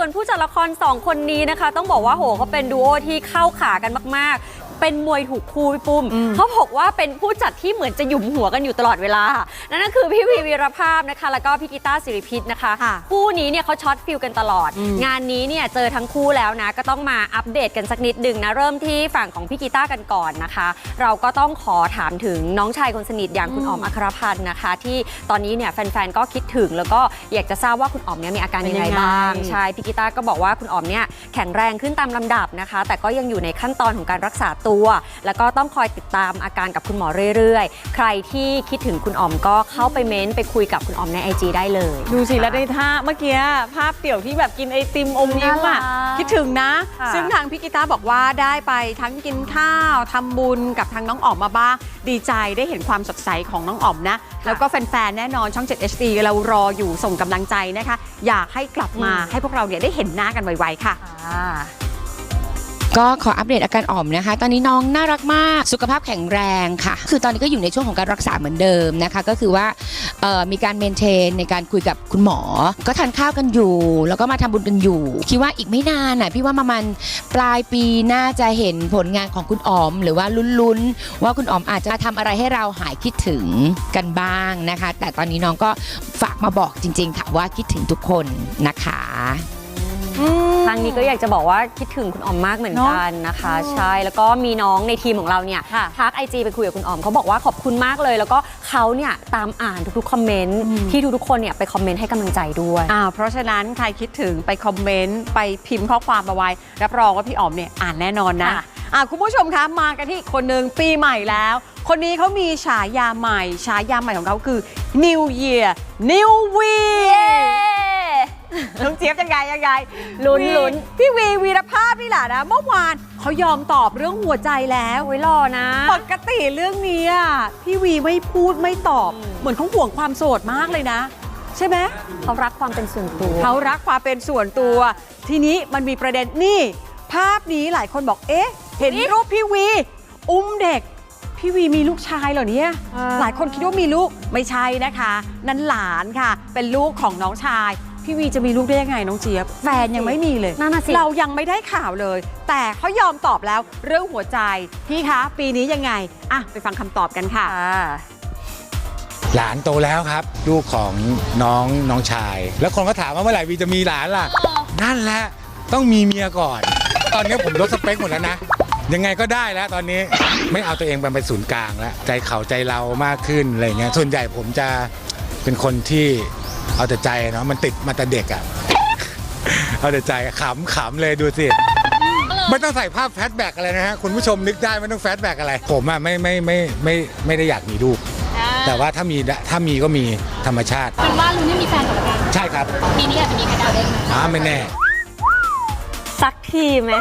ส่วนผู้จัดละคร 2 คนนี้นะคะ ต้องบอกว่าโหเขาเป็นดูโอที่เข้าขากันมาก เป็นมวยถูกคู่พี่ปุ้มอืมเขาบอกว่าเป็นผู้จัดที่เหมือนจะหยุมหัวกันอยู่ตลอดเวลา นั่นก็คือพี่วีวีรภาพนะคะ แล้วก็พี่กีตาร์สิริพิษนะคะค่ะคู่นี้เนี่ยเขาช็อตฟิลกันตลอดอืมงานนี้เนี่ยเจอทั้งคู่แล้วนะ ก็ต้องมาอัปเดตกันสักนิดหนึ่งนะ เริ่มที่ฝั่งของพี่กีตาร์กันก่อนนะคะ เราก็ต้องขอถามถึงน้องชายคนสนิทอย่างคุณอ๋อมอัครพันธ์นะคะ ที่ตอนนี้เนี่ยแฟนๆก็คิดถึงแล้วก็อยากจะทราบว่าคุณอ๋อมเนี่ยมีอาการยังไงเป็นยังไงบ้างใช่พี่กีตาร์ก็บอกว่าคุณอ๋อมเนี่ยแข็งแรงขึ้นตามลำดับนะคะ แต่ก็ยังอยู่ในขั้นตอนของการรักษาตัวแล้วก็ต้องคอยติดตามอาการกับคุณหมอเรื่อยๆ ใครที่คิดถึงคุณอ๋อมก็เข้าไปเม้นต์ไปคุยกับคุณอ๋อมใน IG ได้เลยดูสินะคะแล้วในท่าเมื่อกี้ภาพเตี่ยวที่แบบกินไอติมอมยิ้มอะน่ารักคิดถึงนะ ค่ะ ซึ่งทางพี่กีตาร์บอกว่าได้ไปทั้งกินข้าวทำบุญกับทางน้องอ๋อมมาบ้าง ดีใจได้เห็นความสดใสของน้องอ๋อมนะ แล้วก็แฟนๆ แน่นอนช่อง 7 HD เรารออยู่ส่งกำลังใจนะคะ อยากให้กลับมาให้พวกเราเนี่ยได้เห็นหน้ากันไวๆค่ะ ค่ะ ก็ขออัปเดตอาการอ่อมนะคะ ตอนนี้น้องน่ารักมาก สุขภาพแข็งแรงค่ะ คือตอนนี้ก็อยู่ในช่วงของการรักษาเหมือนเดิมนะคะ ก็คือว่ามีการเมนเทนในการคุยกับคุณหมอ ก็ทานข้าวกันอยู่ แล้วก็มาทำบุญกันอยู่ คิดว่าอีกไม่นานน่ะพี่ว่าประมาณปลายปีน่าจะเห็นผลงานของคุณอ๋อม หรือว่าลุ้นๆ ว่าคุณอ๋อมอาจจะทำอะไรให้เราหายคิดถึงกันบ้างนะคะ แต่ตอนนี้น้องก็ฝากมาบอกจริง ๆ ค่ะว่าคิดถึงทุกคนนะคะ ครั้งนี้ก็อยากจะบอกว่าคิดถึงคุณอ๋อมมากเหมือนกันนะคะเนอะใช่แล้วก็มีน้องในทีมของเราเนี่ยค่ะทักไอจีไปคุยกับคุณอ๋อมเขาบอกว่าขอบคุณมากเลย แล้วก็เขาเนี่ยตามอ่านทุกๆคอมเมนต์อืมที่ทุกๆคนเนี่ยไปคอมเมนต์ให้กำลังใจด้วยอ่าเพราะฉะนั้นใครคิดถึงไปคอมเมนต์ไปพิมพ์ข้อความมาไว้รับรองว่าพี่อ๋อมเนี่ยอ่านแน่นอนนะค่ะอ่าคุณผู้ชมคะมากันที่อีกคนหนึ่งปีใหม่แล้ว คนนี้เขามีฉายาใหม่ฉายาใหม่ของเขาคือ New Year New Year น้องเจี๊ยบยังไงยังไงลุ้นวีลุ้นพี่วีวีรภาพนี่แหละนะเมื่อวานเขายอมตอบเรื่องหัวใจแล้วโอ้ยรอนะ ปกติเรื่องนี้อะพี่วีไม่พูดไม่ตอบอืมเหมือนเขาห่วงความโสดมากเลยนะ ใช่ไหมเขารักความเป็นส่วนตัวเขารักความเป็นส่วนตัว ทีนี้มันมีประเด็นนี่ ภาพนี้หลายคนบอกเอ๊ะ เห็นรูปพี่วี อุ้มเด็กพี่วีมีลูกชายเหรอเนี่ยอ่าหลายคนคิดว่ามีลูกไม่ใช่นะคะ นั่นหลานค่ะ เป็นลูกของน้องชาย พี่วีจะมีลูกได้ยังไงน้องเจี๊ยบ แฟนยังไม่มีเลย นั่นน่ะสิ เรายังไม่ได้ข่าวเลย แต่เขายอมตอบแล้วเรื่องหัวใจ พี่คะ ปีนี้ยังไง อะ ไปฟังคำตอบกันค่ะค่ะ หลานโตแล้วครับ ลูกของน้องน้องชาย แล้วคนก็ถามว่าเมื่อไหร่วีจะมีหลานล่ะ นั่นแหละต้องมีเมียก่อน ตอนนี้ผมลดสเปคหมดแล้วนะ ยังไงก็ได้แล้วตอนนี้ไม่เอาตัวเองเป็นศูนย์กลางแล้ว ใจเขาใจเรามากขึ้นอะไรเงี้ยส่วนใหญ่ผมจะเป็นคนที่ เอาแต่ใจเนาะมันติดมาแต่เด็กอะเอาแต่ใจขำขำเลยดูสิไม่ต้องใส่ภาพแฟลชแบ็กอะไรนะฮะคุณผู้ชมนึกได้ไม่ต้องแฟลชแบ็กอะไร ผมอะไม่ไม่ไม่ไม่ไม่ได้อยากมีลูก แต่ว่าถ้ามีถ้ามีก็มีธรรมชาติเป็นว่าลุงนี่มีแฟนก่อนละกันใช่ครับปีนี้อาจจะมีใครดาวได้ไหมอ้าไม่แน่สักทีไหม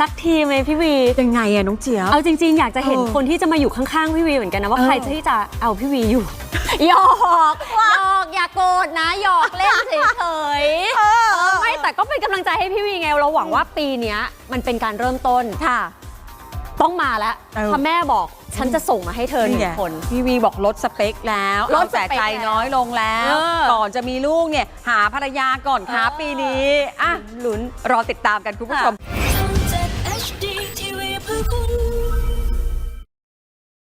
สักทีไหมพี่วียังไงอะน้องเจี๊ยบเอาจริง ๆ อยากจะเห็นเออคนที่จะมาอยู่ข้างๆพี่วีเหมือนกันนะว่าเออใครที่จะเอาพี่วีอยู่ หยอกหยอกอย่าโกรธนะหยอกเล่นเฉยๆเออไม่แต่ก็เป็นกำลังใจให้พี่วีไงเราหวังว่าปีเนี้ยมันเป็นการเริ่มต้นค่ะ ต้องมาแล้วเออถ้าแม่บอกฉันจะส่งมาให้เธอหนึ่งไงคน พี่วีบอกลดสเปคแล้วลลดดสแต่เปคใจน้อยลงแล้ว เออก่อนจะมีลูกเนี่ย หาภรรยาก่อนครับเออ ปีนี้อะลุ้นรอติดตามกันคุณผู้ชมค่ะ